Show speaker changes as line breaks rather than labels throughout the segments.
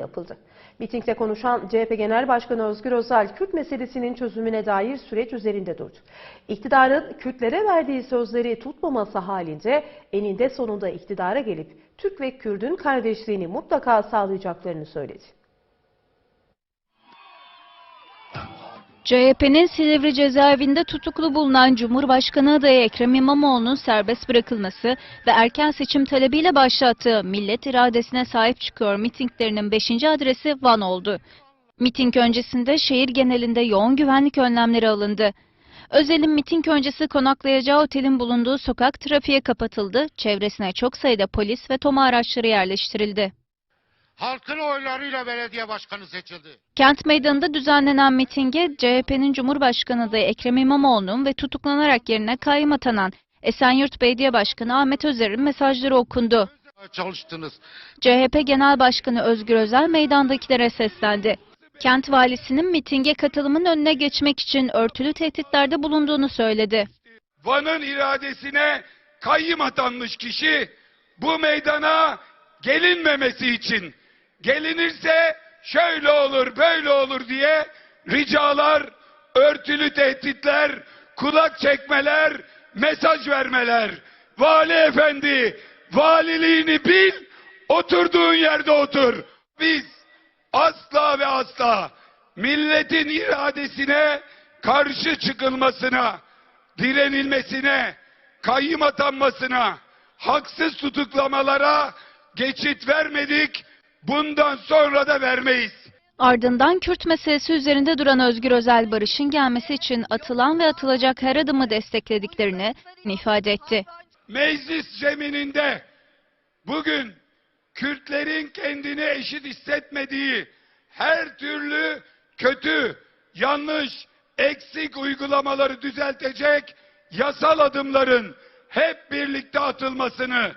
yapıldı. Mitingde konuşan CHP Genel Başkanı Özgür Özel, Kürt meselesinin çözümüne dair süreç üzerinde durdu. İktidarın Kürtlere verdiği sözleri tutmaması halinde eninde sonunda iktidara gelip Türk ve Kürdün kardeşliğini mutlaka sağlayacaklarını söyledi.
CHP'nin Silivri cezaevinde tutuklu bulunan Cumhurbaşkanı adayı Ekrem İmamoğlu'nun serbest bırakılması ve erken seçim talebiyle başlattığı millet iradesine sahip çıkıyor mitinglerinin 5. adresi Van oldu. Miting öncesinde şehir genelinde yoğun güvenlik önlemleri alındı. Özel'in miting öncesi konaklayacağı otelin bulunduğu sokak trafiğe kapatıldı, çevresine çok sayıda polis ve toma araçları yerleştirildi.
Halkın oylarıyla belediye başkanı seçildi.
Kent Meydanı'nda düzenlenen mitinge CHP'nin Cumhurbaşkanı adayı Ekrem İmamoğlu'nun ve tutuklanarak yerine kayyım atanan Esenyurt Belediye Başkanı Ahmet Özer'in mesajları okundu.
Çalıştınız.
CHP Genel Başkanı Özgür Özel meydandakilere seslendi. Kent valisinin mitinge katılımın önüne geçmek için örtülü tehditlerde bulunduğunu söyledi.
Van'ın iradesine kayyım atanmış kişi bu meydana gelinmemesi için gelinirse şöyle olur böyle olur diye ricalar, örtülü tehditler, kulak çekmeler, mesaj vermeler. Vali efendi valiliğini bil oturduğun yerde otur. Biz asla ve asla milletin iradesine karşı çıkılmasına, direnilmesine, kayyım atanmasına, haksız tutuklamalara geçit vermedik, bundan sonra da vermeyiz.
Ardından Kürt meselesi üzerinde duran Özgür Özel barışın gelmesi için atılan ve atılacak her adımı desteklediklerini ifade etti.
Meclis zemininde bugün Kürtlerin kendini eşit hissetmediği her türlü kötü, yanlış, eksik uygulamaları düzeltecek yasal adımların hep birlikte atılmasını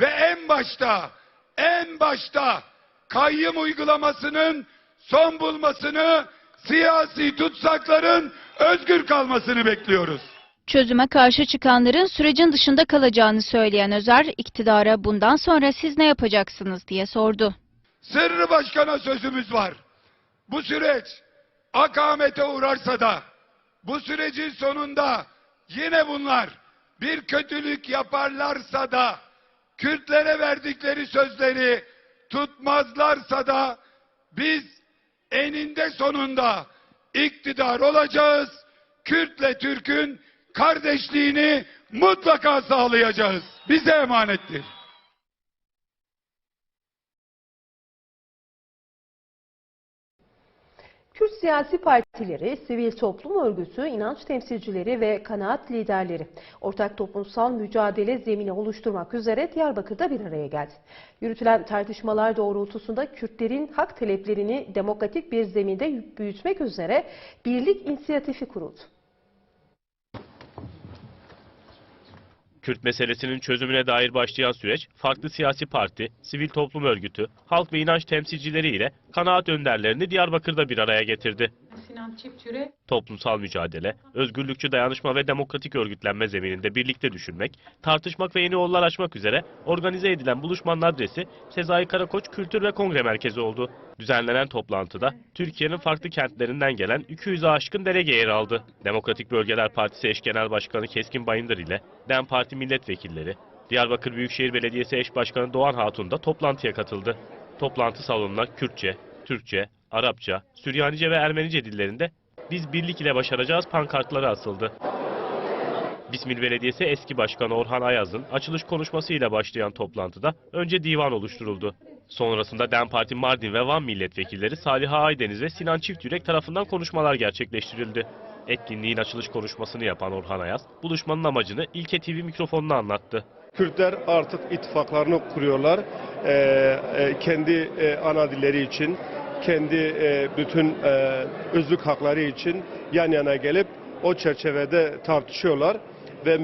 ve en başta en başta kayyım uygulamasının son bulmasını, siyasi tutsakların özgür kalmasını bekliyoruz.
Çözüme karşı çıkanların sürecin dışında kalacağını söyleyen Özer, iktidara bundan sonra siz ne yapacaksınız diye sordu.
Sırrı Başkan'a sözümüz var. Bu süreç akamete uğrarsa da bu sürecin sonunda yine bunlar bir kötülük yaparlarsa da Kürtlere verdikleri sözleri tutmazlarsa da biz eninde sonunda iktidar olacağız. Kürtle Türk'ün kardeşliğini mutlaka sağlayacağız. Bize emanettir.
Kürt siyasi partileri, sivil toplum örgütü, inanç temsilcileri ve kanaat liderleri ortak toplumsal mücadele zemini oluşturmak üzere Diyarbakır'da bir araya geldi. Yürütülen tartışmalar doğrultusunda Kürtlerin hak taleplerini demokratik bir zeminde büyütmek üzere birlik inisiyatifi kuruldu.
Kürt meselesinin çözümüne dair başlayan süreç, farklı siyasi parti, sivil toplum örgütü, halk ve inanç temsilcileri ile kanaat önderlerini Diyarbakır'da bir araya getirdi.
Sinan Çiftçüre
Toplumsal mücadele, özgürlükçü dayanışma ve demokratik örgütlenme zemininde birlikte düşünmek, tartışmak ve yeni yollar açmak üzere organize edilen buluşmanın adresi Sezai Karakoç Kültür ve Kongre Merkezi oldu. Düzenlenen toplantıda Türkiye'nin farklı kentlerinden gelen 200'e aşkın delege yer aldı. Demokratik Bölgeler Partisi eş genel başkanı Keskin Bayındır ile DEM Parti milletvekilleri, Diyarbakır Büyükşehir Belediyesi eş başkanı Doğan Hatun da toplantıya katıldı. Toplantı salonuna Kürtçe, Türkçe, Arapça, Süryanice ve Ermenice dillerinde biz birlik ile başaracağız pankartları asıldı. Bismil Belediyesi eski başkanı Orhan Ayaz'ın açılış konuşmasıyla başlayan toplantıda önce divan oluşturuldu. Sonrasında DEM Parti Mardin ve Van milletvekilleri Saliha Aydeniz ve Sinan Çiftürek tarafından konuşmalar gerçekleştirildi. Etkinliğin açılış konuşmasını yapan Orhan Ayaz, buluşmanın amacını İlke TV mikrofonuna anlattı.
Kürtler artık ittifaklarını kuruyorlar. Ee, e, kendi e, ana dilleri için, kendi e, bütün e, özlük hakları için yan yana gelip o çerçevede tartışıyorlar ve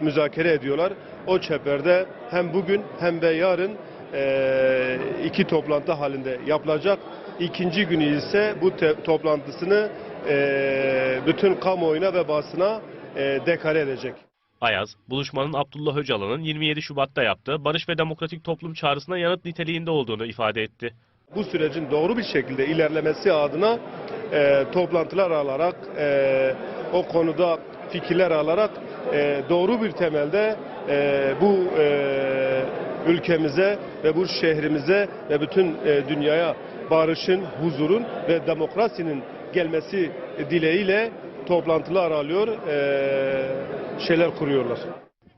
müzakere ediyorlar. O çeperde hem bugün hem de yarın e, iki toplantı halinde yapılacak. İkinci günü ise bu toplantısını e, bütün kamuoyuna ve basına e, dekare edecek.
Ayaz, buluşmanın Abdullah Öcalan'ın 27 Şubat'ta yaptığı Barış ve Demokratik Toplum çağrısına yanıt niteliğinde olduğunu ifade etti.
Bu sürecin doğru bir şekilde ilerlemesi adına e, toplantılar alarak, e, o konuda fikirler alarak e, doğru bir temelde e, bu e, ülkemize ve bu şehrimize ve bütün e, dünyaya barışın, huzurun ve demokrasinin gelmesi dileğiyle toplantılar alıyor, e, şeyler kuruyorlar.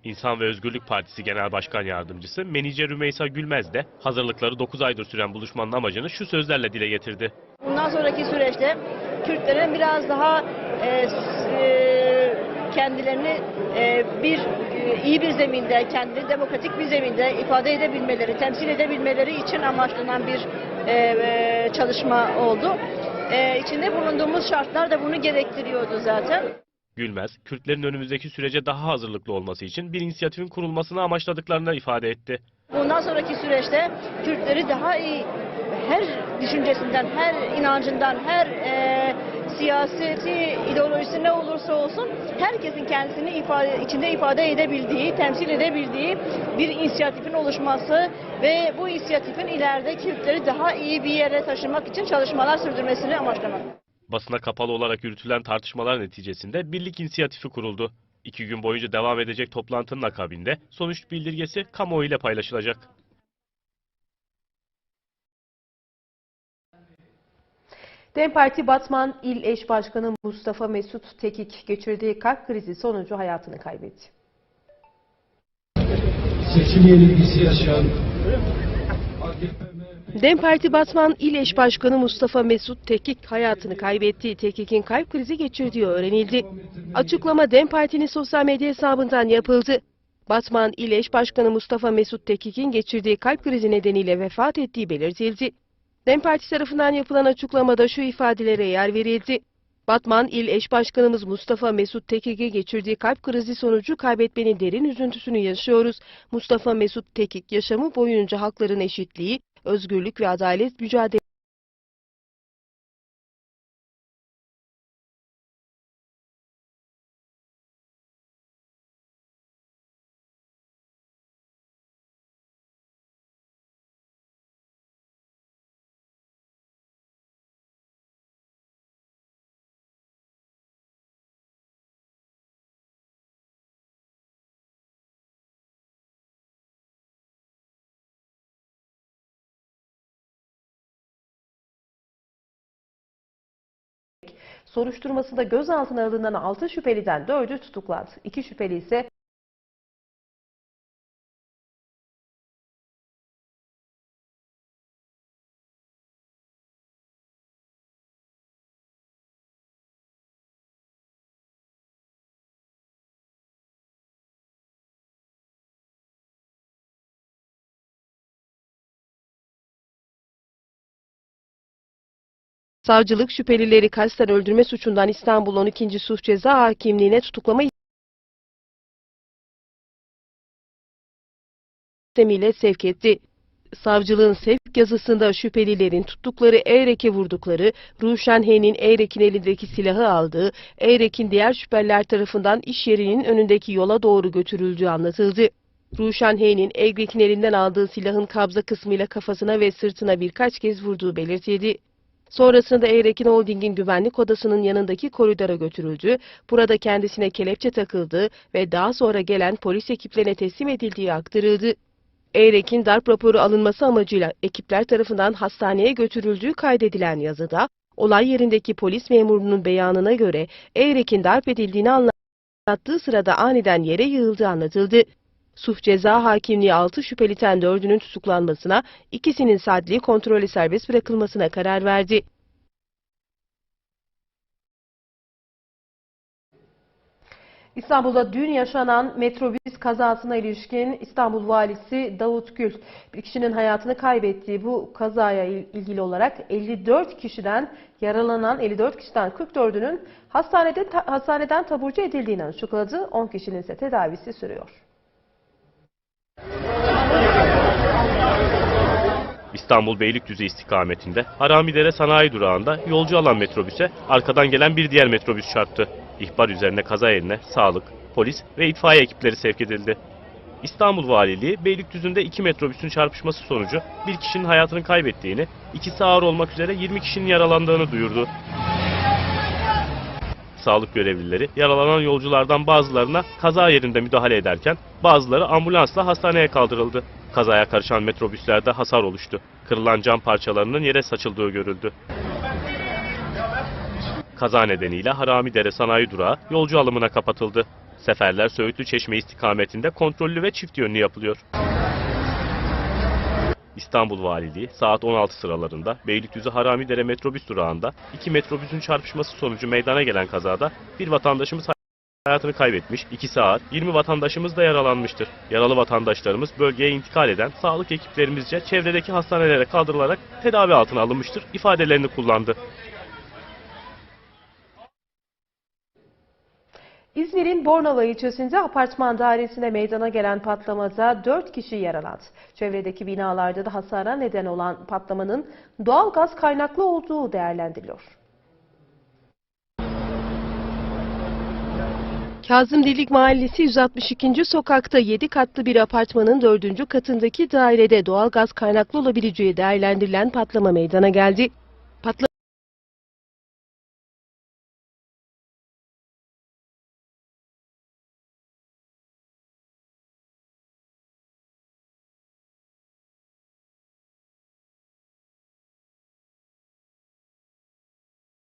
İnsan ve Özgürlük Partisi Genel Başkan Yardımcısı Menice Rümeysa Gülmez de hazırlıkları 9 aydır süren buluşmanın amacını şu sözlerle dile getirdi.
Bundan sonraki süreçte Kürtlerin biraz daha e, e, kendilerini e, bir e, iyi bir zeminde, kendi demokratik bir zeminde ifade edebilmeleri, temsil edebilmeleri için amaçlanan bir e, e, çalışma oldu. E, içinde bulunduğumuz şartlar da bunu gerektiriyordu zaten.
Gülmez, Kürtlerin önümüzdeki sürece daha hazırlıklı olması için bir inisiyatifin kurulmasını amaçladıklarını ifade etti.
Bundan sonraki süreçte Kürtleri daha iyi her düşüncesinden, her inancından, her e, siyaseti, ideolojisi ne olursa olsun herkesin kendisini ifade, içinde ifade edebildiği, temsil edebildiği bir inisiyatifin oluşması ve bu inisiyatifin ileride Kürtleri daha iyi bir yere taşımak için çalışmalar sürdürmesini amaçlamak.
Basına kapalı olarak yürütülen tartışmalar neticesinde birlik inisiyatifi kuruldu. İki gün boyunca devam edecek toplantının akabinde sonuç bildirgesi kamuoyu ile paylaşılacak.
DEM Parti Batman İl Eş Başkanı Mustafa Mesut Tekik geçirdiği kalp krizi sonucu hayatını kaybetti.
seçim yenilgisi yaşayan
DEM Parti Batman İl Eş Başkanı Mustafa Mesut Tekik hayatını kaybetti. Tekik'in kalp krizi geçirdiği öğrenildi. Açıklama DEM Parti'nin sosyal medya hesabından yapıldı. Batman İl Eş Başkanı Mustafa Mesut Tekik'in geçirdiği kalp krizi nedeniyle vefat ettiği belirtildi. DEM Parti tarafından yapılan açıklamada şu ifadelere yer verildi. Batman İl Eş Başkanımız Mustafa Mesut Tekik'e geçirdiği kalp krizi sonucu kaybetmenin derin üzüntüsünü yaşıyoruz. Mustafa Mesut Tekik yaşamı boyunca hakların eşitliği, özgürlük ve adalet mücadelesi soruşturmasında gözaltına alınan 6 şüpheliden 4'ü tutuklandı. 2 şüpheli ise Savcılık şüphelileri kasten öldürme suçundan İstanbul 12. Suç Ceza Hakimliğine tutuklama istemiyle sevk etti. Savcılığın sevk yazısında şüphelilerin tuttukları Eyrek'e vurdukları, Ruşen H'nin Eyrek'in elindeki silahı aldığı, Eyrek'in diğer şüpheliler tarafından iş yerinin önündeki yola doğru götürüldüğü anlatıldı. Ruşen H'nin Eyrek'in elinden aldığı silahın kabza kısmıyla kafasına ve sırtına birkaç kez vurduğu belirtildi. Sonrasında Eyrek'in Holding'in güvenlik odasının yanındaki koridora götürüldü, burada kendisine kelepçe takıldı ve daha sonra gelen polis ekiplerine teslim edildiği aktarıldı. Eyrek'in darp raporu alınması amacıyla ekipler tarafından hastaneye götürüldüğü kaydedilen yazıda, olay yerindeki polis memurunun beyanına göre Eyrek'in darp edildiğini anlattığı sırada aniden yere yığıldığı anlatıldı. Suç Ceza Hakimliği 6 şüpheliden 4'ünün tutuklanmasına, ikisinin sadli kontrolü serbest bırakılmasına karar verdi. İstanbul'da dün yaşanan metrobüs kazasına ilişkin İstanbul Valisi Davut Gül bir kişinin hayatını kaybettiği bu kazaya il- ilgili olarak 54 kişiden yaralanan 54 kişiden 44'ünün hastanede ta- hastaneden taburcu edildiğini açıkladı. 10 kişinin ise tedavisi sürüyor.
İstanbul Beylikdüzü istikametinde Haramidere Sanayi Durağı'nda yolcu alan metrobüse arkadan gelen bir diğer metrobüs çarptı. İhbar üzerine kaza yerine sağlık, polis ve itfaiye ekipleri sevk edildi. İstanbul Valiliği Beylikdüzü'nde iki metrobüsün çarpışması sonucu bir kişinin hayatını kaybettiğini, ikisi ağır olmak üzere 20 kişinin yaralandığını duyurdu. Sağlık görevlileri yaralanan yolculardan bazılarına kaza yerinde müdahale ederken bazıları ambulansla hastaneye kaldırıldı. Kazaya karışan metrobüslerde hasar oluştu. Kırılan cam parçalarının yere saçıldığı görüldü. Kaza nedeniyle Haramidere Sanayi Durağı yolcu alımına kapatıldı. Seferler Söğütlü Çeşme istikametinde kontrollü ve çift yönlü yapılıyor. İstanbul Valiliği saat 16 sıralarında Beylikdüzü Haramidere metrobüs durağında iki metrobüsün çarpışması sonucu meydana gelen kazada bir vatandaşımız hayatını kaybetmiş, ikisi ağır, 20 vatandaşımız da yaralanmıştır. Yaralı vatandaşlarımız bölgeye intikal eden sağlık ekiplerimizce çevredeki hastanelere kaldırılarak tedavi altına alınmıştır ifadelerini kullandı.
İzmir'in Bornova ilçesinde apartman dairesinde meydana gelen patlamada 4 kişi yaralandı. Çevredeki binalarda da hasara neden olan patlamanın doğal gaz kaynaklı olduğu değerlendiriliyor. Kazım Delik Mahallesi 162. sokakta 7 katlı bir apartmanın 4. katındaki dairede doğal gaz kaynaklı olabileceği değerlendirilen patlama meydana geldi. Patlama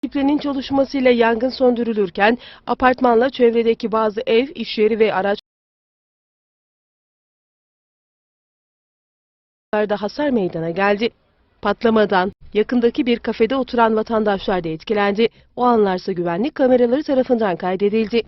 ekiplerinin çalışmasıyla yangın söndürülürken apartmanla çevredeki bazı ev, iş yeri ve araçlarda hasar meydana geldi. Patlamadan yakındaki bir kafede oturan vatandaşlar da etkilendi. O anlarsa güvenlik kameraları tarafından kaydedildi.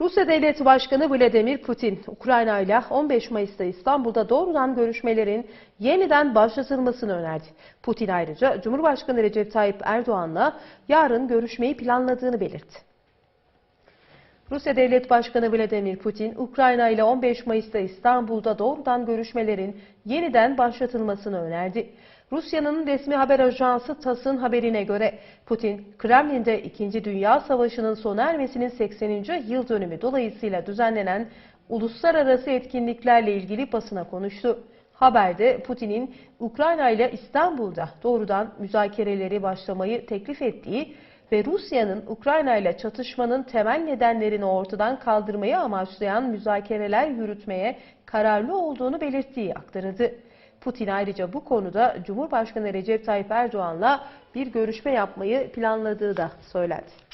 Rusya Devleti Başkanı Vladimir Putin, Ukrayna ile 15 Mayıs'ta İstanbul'da doğrudan görüşmelerin yeniden başlatılmasını önerdi. Putin ayrıca Cumhurbaşkanı Recep Tayyip Erdoğan'la yarın görüşmeyi planladığını belirtti. Rusya Devlet Başkanı Vladimir Putin, Ukrayna ile 15 Mayıs'ta İstanbul'da doğrudan görüşmelerin yeniden başlatılmasını önerdi. Rusya'nın resmi haber ajansı TASS'ın haberine göre Putin, Kremlin'de 2. Dünya Savaşı'nın sona ermesinin 80. yıl dönümü dolayısıyla düzenlenen uluslararası etkinliklerle ilgili basına konuştu. Haberde Putin'in Ukrayna ile İstanbul'da doğrudan müzakereleri başlamayı teklif ettiği ve Rusya'nın Ukrayna ile çatışmanın temel nedenlerini ortadan kaldırmayı amaçlayan müzakereler yürütmeye kararlı olduğunu belirttiği aktarıldı. Putin ayrıca bu konuda Cumhurbaşkanı Recep Tayyip Erdoğan'la bir görüşme yapmayı planladığı da söylendi.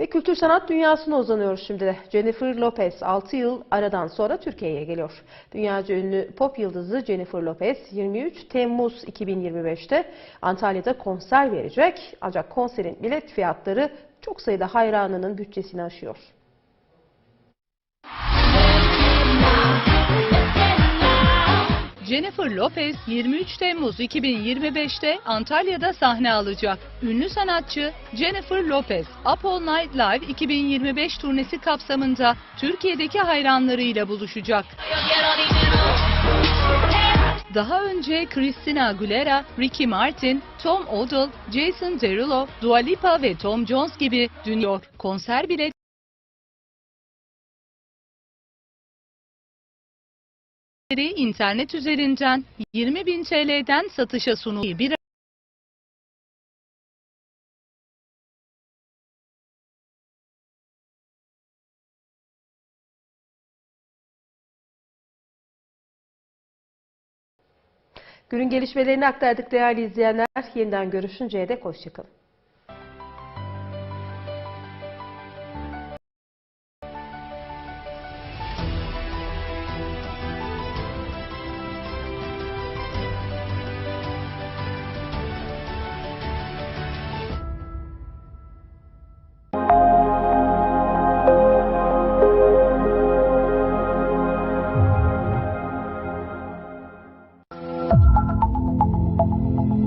Ve kültür sanat dünyasına uzanıyoruz şimdi de. Jennifer Lopez 6 yıl aradan sonra Türkiye'ye geliyor. Dünyaca ünlü pop yıldızı Jennifer Lopez 23 Temmuz 2025'te Antalya'da konser verecek. Ancak konserin bilet fiyatları çok sayıda hayranının bütçesini aşıyor.
Jennifer Lopez 23 Temmuz 2025'te Antalya'da sahne alacak. Ünlü sanatçı Jennifer Lopez, Up All Night Live 2025 turnesi kapsamında Türkiye'deki hayranlarıyla buluşacak. Daha önce Christina Aguilera, Ricky Martin, Tom Odell, Jason Derulo, Dua Lipa ve Tom Jones gibi dünya konser bilet internet üzerinden 20.000 TL'den satışa sunuluyor. Bir
Günün gelişmelerini aktardık değerli izleyenler. Yeniden görüşünceye dek hoşçakalın.